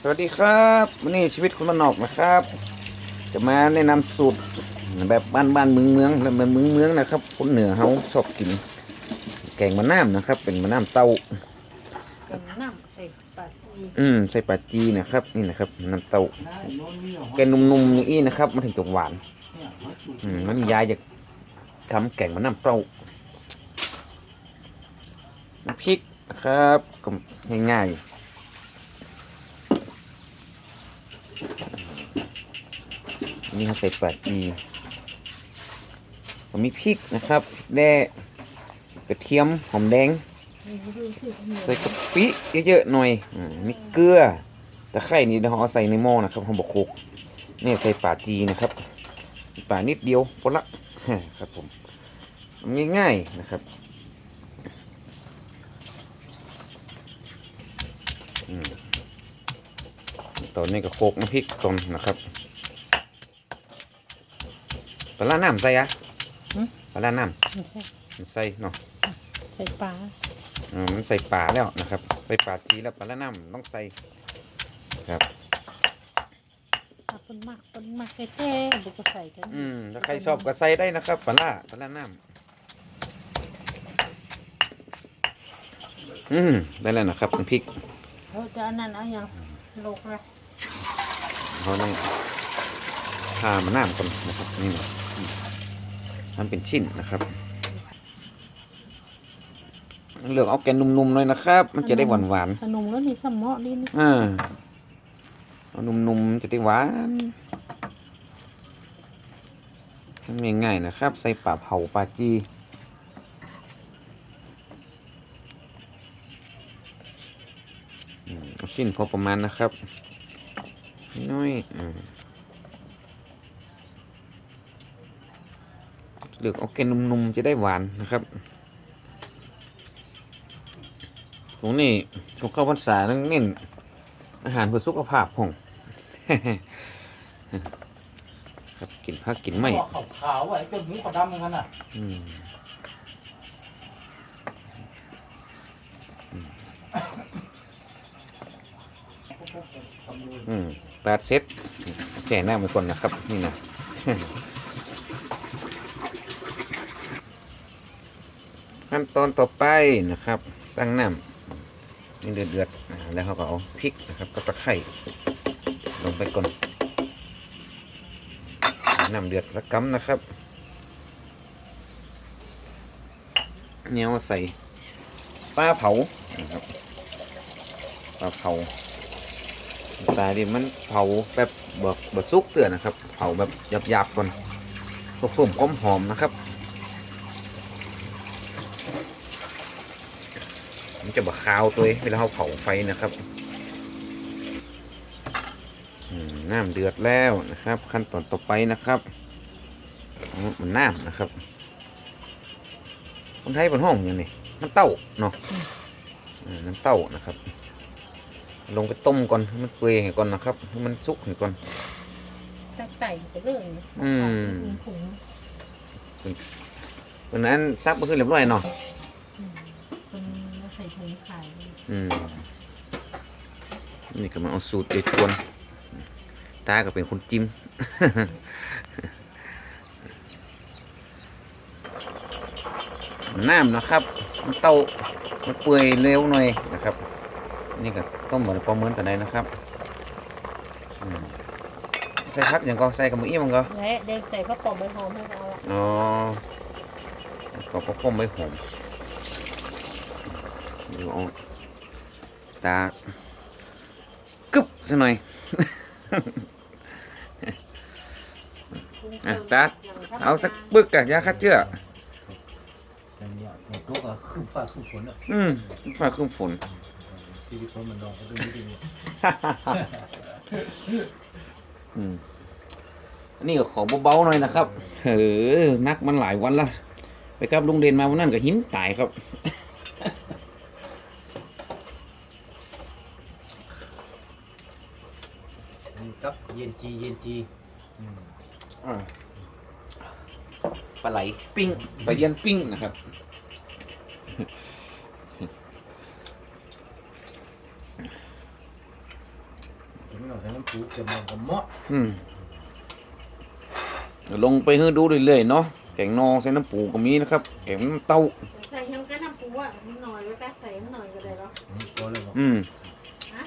สวัสดีครับวันนี้ชีวิตคนบ้านนอกนะครับ จะมาแนะนำสูตรแบบบ้านบ้านๆเมืองเมืองแบบเมืองเมืองเมืองนะครับ คนเหนือเขาชอบกิน แกงมะนาวนะครับ เป็นมะนาวเต้ากับน้ำใส่ปลาทีอืมใส่ปลาจีนะครับ นี่นะครับน้ำเต้าแกงนุ่มๆอย่างนี้นะครับมาถึงจงหวานอืมมันยายจะทำแกงมะนาวเต้าน้ำพริกนะครับก็ง่ายๆ นี่เขาใส่ปลาจีก็มีพริกนะครับแด่กระเทียมหอมแดง ใส่กะปิเยอะๆหน่อยอมีเกลือตะไคร่นี่เราเอาใส่ในหม้อนะครับหอมบกโคกนี่ใส่ป่าจีนะครับป่านิดเดียวพอละครับผมง่ายๆนะครับอืมตอนนี้ก็โคกน้ำพริกตอนนะครับ ปลาร้าน้ำใส่อะปลาร้าน้ไม่ใช่ำมันใส่เนาะใส่ปลาอ่ามันใส่ป่าแล้วนะครับใส่ป่าจีแล้วปลาละน้ำต้องใส่ครับถ้าเป็นมากเป็นมากใส่แท้บุกก็ใส่กันอืมถ้าใครชอบก็ใส่ได้นะครับปลาละปลาละน้ำอืมได้แล้วนะครับน้ำพริกเขาจะอันนั้นเอาอย่างโลกละเราต้องทามะน้ำก่อนนะครับนี่นะอืม ทำเป็นชิ้นนะครับเลือกเอาแกนนุ่มๆหน่อยนะครับ มันจะได้หวานขนมแล้วนี่สมอดีนี่ๆอ่าเอานุ่มๆมันจะได้หวานทำง่ายๆนะครับ ใส่ปลาเผาปลาจีอืมเอาชิ้นพอประมาณนะครับ น้อยอ่า เลือกเอาแกนนุ่มๆจะได้หวานนะครับตรงนี้ช่วงเข้าพรรษาต้องเน้นอาหารเพื่อสุขภาพของครับกินผักกินไม่ขาวขาวๆไอ้เจ้านี้เขาดำเหมือนกันอะอืมอืมแปดเซตแจ่หน้าไปก่อนนะครับ นี่นะ ขั้นตอนต่อไปนะครับ ตั้งน้ำนี่เดือดเดือดๆแล้วเขาก็เอาพริกนะครับกับตะไคร่ลงไปก่อนน้ำเดือดสักกัมนะครับเนี่ยเอาใส่ปลาเผานะครับปลาเผาแต่ดิมันเผาแบบแบบแบบซุกเตือนนะครับ เผาแบบหยาบๆก่อนเพื่อเพิ่มความหอมนะครับ มันจะบะคาวตัวเองเวลาเราเผาไฟนะครับอืมน้ำเดือดแล้วนะครับ ขั้นตอนต่อไปนะครับเอามันน้ำนะครับคนไทยเป็นห้องอย่างนี้น้ำเต้าเนาะอ่าน้ำเต้านะครับ ลงไปต้มก่อนให้มันเปื่อยให้ก่อนนะครับให้มันสุกให้ก่อนแต่ไก่ไปเรื่อยอืมผงวันนั้นซับมาขึ้นเรียบร้อยเนาะอืมเป็นใส่ ถุงขายอืมนี่ก็มาเอาสูตรเด็ดทวนตาก็เป็นคนจิ้มน้ำนะครับ มันเต้ามันเปื่อยเร็วหน่อยนะครับ นี่ก็ต้มเหมือนปลาเมือนกันได้นะครับอืมใส่พักอย่างก็ใส่กับมืออี้มันก็และเด็กใส่ข้าวปอมใบหอมให้เราอะอ๋อขอประคมไว้หอม ดูเอาตากึบซะหน่อยอะตัดเอาสักบึกกับยาคัดเชื้อแต่เนี่ยในตัวก็ขึ้นฟ้าขึ้นฝนอะอืมฟ้าครึ้มฝน ชีวิตคนมันนองก็ต้องดีเนี่ยอืมอันนี่ก็ขอเบาๆหน่อยนะครับ เออนักมันหลายวันละ ไปกับลุงเดนมาวันนั้นก็หิมตายครับ มีกับ เย็นจีเย็นจีอืมปลาไหลปิ้งปลาเย็นปิ้งนะครับไม่ต้องใส่น้ำปูเต็มมันก็เหมาะอืมเดี๋ยวลงไปให้ดูเรื่อยๆเนาะแกงนอใส่น้ำปูก็มีนะครับแกงน้ำเต้า ใส่ยังก็น้ำปูอะมันหน่อยไว้ก็ใส่มันหน่อยก็ได้หรออืมพอแล้วก็อืมฮะ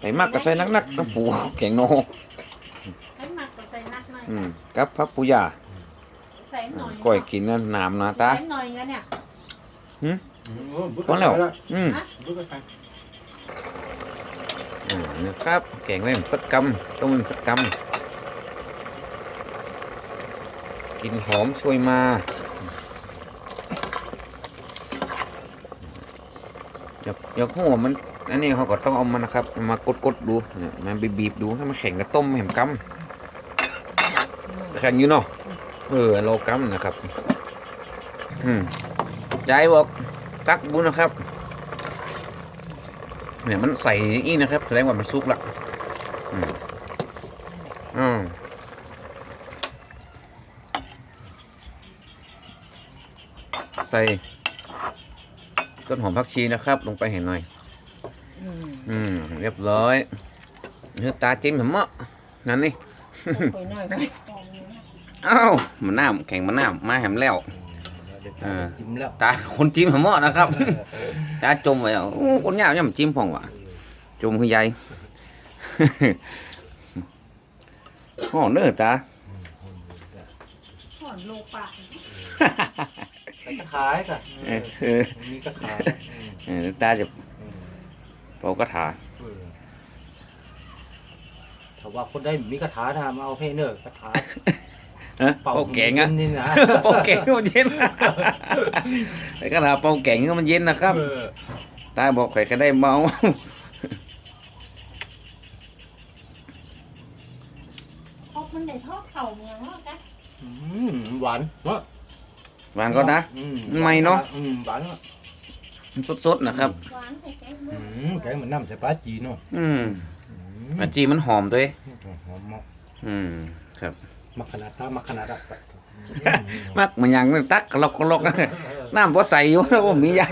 ไปมากก็ใส่นักๆน้ำปูแกงนอ ให้หมักก็ใส่นักหน่ อยอืมกับพับปูยาใส่หน่อยก้อยกินนะน้ำนะตา ใส่หน่อยงั้นเนี่ยอืมโอ้บุกพอแล้วไปอืมบุกไปอ่านะครับ แกงเล่มสักกำต้มเล่มสักกำกลินหอมช่วยมาอยากอยากหัวมัน อันนี้เขาก็ต้องเอามันนะครับเอามากดๆดูเนี่ยมาบีบๆดูให้มันแข็งกระต้มแหมกำ แข็งอยู่เนาะเออโลกำนะครับ อืมยายบอกตักบุญนะครับ เนี่ยมันใส่อีนะครับแสดงว่ามันสุกละอืมอ่าใส่ต้นหอมผักชีนะครับ ลงไปเห็นหน่อย อืมอืมเรียบร้อยเนื้อตาจิ้มเหมะนั่นนี่ค่อยหน่อยไป อ้าวมันน้ำแข็งมันน้ำมาแหมแล้วอ่าจิ้มแล้วตาคนจิ้มเหมะนะครับตาจมไว้อะโอ้คนยาวเนี่ยมันจิ้มพองว่ะจมคือใหญ่ห่อเนื้อตาถอนโลปากใส่กระถายก่ะเออเออมีกระถายเออตาจะอืมเป่ากระถาเออถ้าว่าคนได้มีกระถาทำเอาให้เนอะกระถา เอ้ยเป่าแกงอะนี่นะเป่าแกงให้มันเย็นไอ้กระถาเป่าแกงให้มันเย็นนะครับเออตาบอกใครก็ได้เมาเพราะมันได้ทอดเข่าเมืองเนาะจ้ะอืมหวานเนาะหวานก็นะอืไม่เนอะอืมหวานเนาะมันสดๆนะครับหวานใส่แกงอืเมืองมแกงเหมือนน้ำใส่ปลาจีนเนาะอืมอือาจีมันหอมด้วยหอมมากอืมครับ มักขนาดตามักขนาดอะมักมันยังมันตักกระลอกกระลอกน้ำพอใส่อยู่แล้วว่ามียา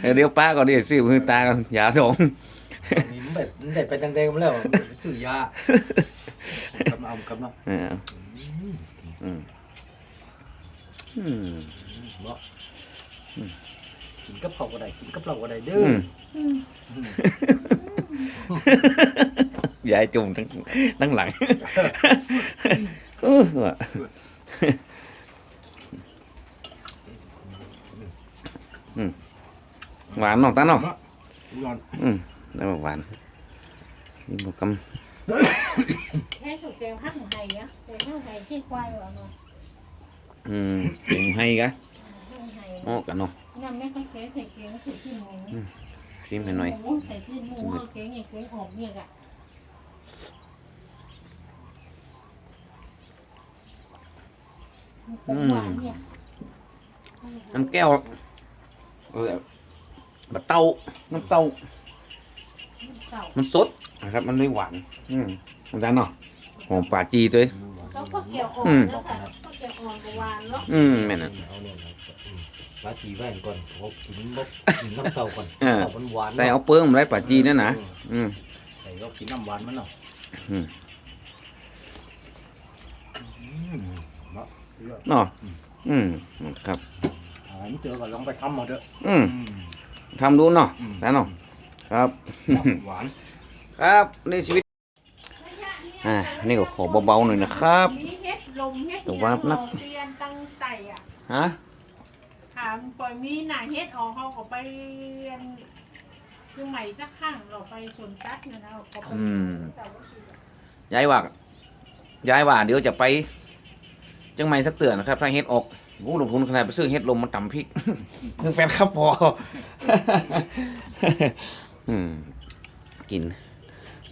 เออเดี๋ยวป้าก็เดี๋ยวซื้อมือตาก่อนยาดองนี่มันแบบมันได้ไปแดงๆมาแล้วซื้อยากำลังกำลังเอออืมอืมอืมเนาะกินกับเขาวก็ได้กินกับเราก็ได้เด้อือมอืมอืม ยายจุ่มทั้งทั้งหลังเออว่ะอืมหวานเนาะตาเนาะนอนอืมแล้วหวานนี่บอกกแค่ถูกแกงพักหมูไห่เนี่ยแกงพักหมูไห่ที่ควายว่ะเนาะำอืมเป็นให้กะพักหมูไห่โอ้กันเนาะน้ำไม่ค่อยแกงใส่แกงใส่ที่หมูชิมให้หน่อยหมูใส่ที่หมูเอา แกงไอ้แกงออกเนี่ยกะมันหวานเนี่ยน้ำแก้วเออบะเต้า น้ำเต้า เก่ามันสดนะครับ มันไม่หวาน อืมอาจารย์เนาะหอมป่าจีตัวเองก็พวกเกี่ยวอ่อนอืมแล้วค่ะพวกเกี่ยวอ่อนกับหวานเนาะอืมแม่นอะ เอาเนี่ยนะอืมปลาจีไว้ก่อนเขากินบกกินน้ำเต้าก่อนเออ เต้ามันหวานใส่เอาเปิ้งมันไรป่าจีนั่นนะอืม ใส่ก็กินน้ำหวานมันเนาะอืม อืม เนาะเลือกเนาะอืมครับหาไม่เจอก็ลองไปทำมาเด้ออืมอืมทำดูเนาะอืมแล้วเนาะครับหวานครับในชีวิตอ่านี่ก็ขอเบาๆหน่อยนะครับมีเฮ็ดลมเฮ็ดแต่ว่านักเรียนตั้งใจอะฮะถามปล่อยมีหน่าเฮ็ดออกเขาก็ไปเรียนเชียงใหม่สักครั้งเราไปสวนสัตว์เนี่ยนะเขาไปอืมยายว่ายายว่าเดี๋ยวจะไป จังไม่สักเตือนนะครับ ถ้าเฮ็ดออกโอ้ลงทุนขนาดไปซื้อเฮ็ดลมมาตำพริกเพิ่งแฟนครับพออืมกิน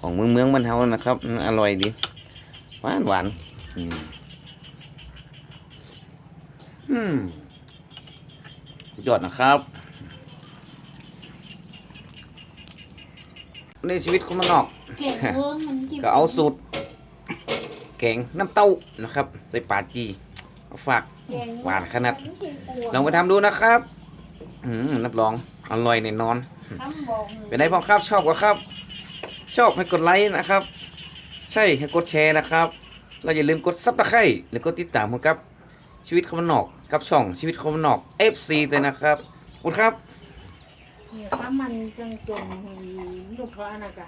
ของเมืองเมืองบ้านเฮานะครับอืมอร่อยดี หวานหวานอืมอืมสุดยอดนะครับ ในชีวิตคนมันนอกเก่งเอิ้นมันกินก็เอาสูตรแกงน้ำเต้านะครับ ใส่ปลาจีเอาฝากเก่งหวานขนาดมันกินอ้วนลองไปทำดูนะครับอืมรับรองอร่อยแน่นอนทำบอกเป็นไงบ้างครับชอบกว่าครับ ชอบให้กดไลค์นะครับ ใช่ให้กดแชร์นะครับ เราอย่าลืมกดซับสไครต์หรือกดติดตามผมครับ ชีวิตคำนอกกับช่องชีวิตคำนอก FC เลยนะครับขอบคุณครับเนี่ยถ้ามันจังจนหลุดเพราะอันนั้นกะ